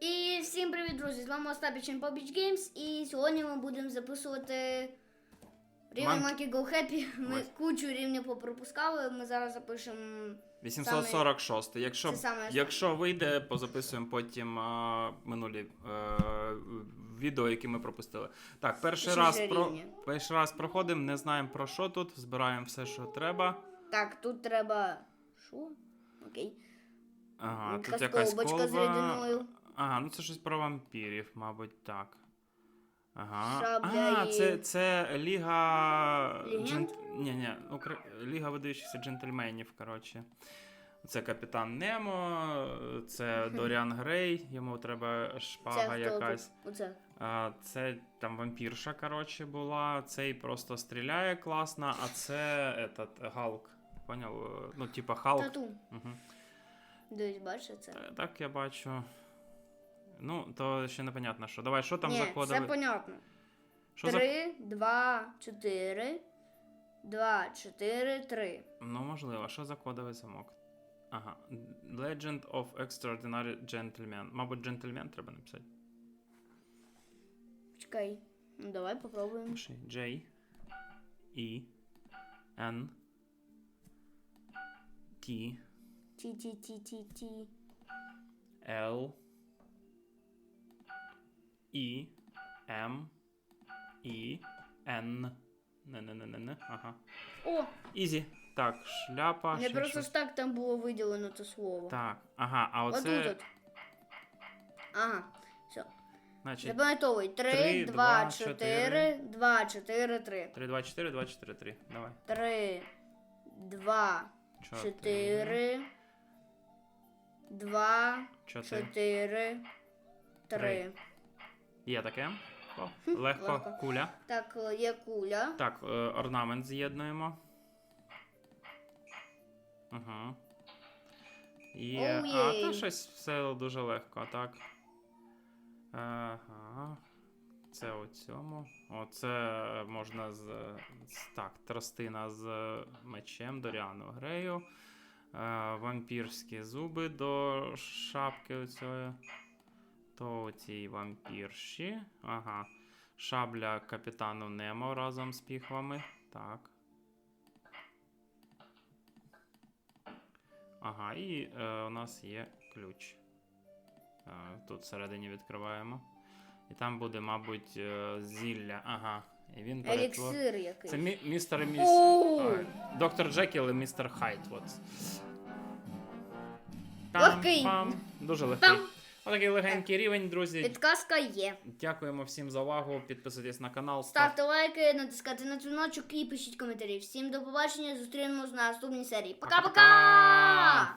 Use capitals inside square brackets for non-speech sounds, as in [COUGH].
І всім привіт, друзі! З вами Остапіч and Побіч Games. І сьогодні ми будемо записувати рівень Monkey Go Happy. [LAUGHS] Ми Ось. кучу рівнів попропускали. Ми зараз запишемо. 846. Якщо, Це саме якщо вийде, позаписуємо потім а, минулі е, відео, які ми пропустили. Так, перший Точніше, раз, про, рівні. перший раз проходимо, не знаємо про що тут, збираємо все, що треба. Так, тут треба. Що? Окей. Ага, тут якась колбочка з колба. рідиною. Ну це щось про вампірів, мабуть, так. Ага. Шабля а, і- це, це Ліга. Легенд? Ні, ні, Укра... Ліга видаючихся джентльменів, коротше. Це капітан Немо, це Доріан Грей, йому треба Це шпага хто якась. тут? Оце. А, це там вампірша, коротше, була. Цей просто стріляє класно, а це этот, Галк. Поняв? Ну, типа Халк. Тату. Угу. Дивись, бачиш це? Та- Так, я бачу. Ну, то ще непонятно, що. Давай, що там Ні, закодили? це понятно. Що за... Три, два, чотири. Два, чотири, три. Ну, можливо, що за кодовий замок? Ага. Legend of Extraordinary Gentleman. Мабуть, джентльмен треба написати. Чекай. Ну давай попробуємо. Пиши J E N T Ті, ті, ті, ті, ті. L E M E N. Не, не, не, не, не. Ага. О, Ізі. Так, шляпа. не ще просто щось. ж так там було виділено це слово. Так, ага, а Отут оце. от. Ага, все. Значить, Запам'ятовуй. Три, три, два, два, чотири, чотири. два, чотири, три. 3, 2, 4, 2, 4, 3. Давай. Три, два, чотири, два, 4. чотири, три. Три. Є таке. О, легко. легко. Куля. Так, е, є куля. Так, е, орнамент з'єднуємо. Угу. Є. А, то щось все дуже легко, так. Ага. Це у цьому. Оце можна з. Так, тростина з мечем Доріану Грею. Е, вампірські зуби до шапки оцієї. То у цій вампірші. Ага. Шабля капітану Немо разом з піхвами. Так. Ага, і е, у нас є ключ. Е, тут всередині відкриваємо. І там буде, мабуть, е, зілля. Ага. І він перетвор... Еліксир якийсь. Це мі- містер і міс... Оу! Доктор Джекіл і містер Хайт. От. Легкий. Пам. Дуже легкий. Пам. Отакий легенький рівень, друзі. Підказка є. Дякуємо всім за увагу. Підписуйтесь на канал. Ставте лайки, натискайте на дзвіночок і пишіть коментарі. Всім до побачення. Зустрінемось на наступній серії. Пока-пока! Пока-пока!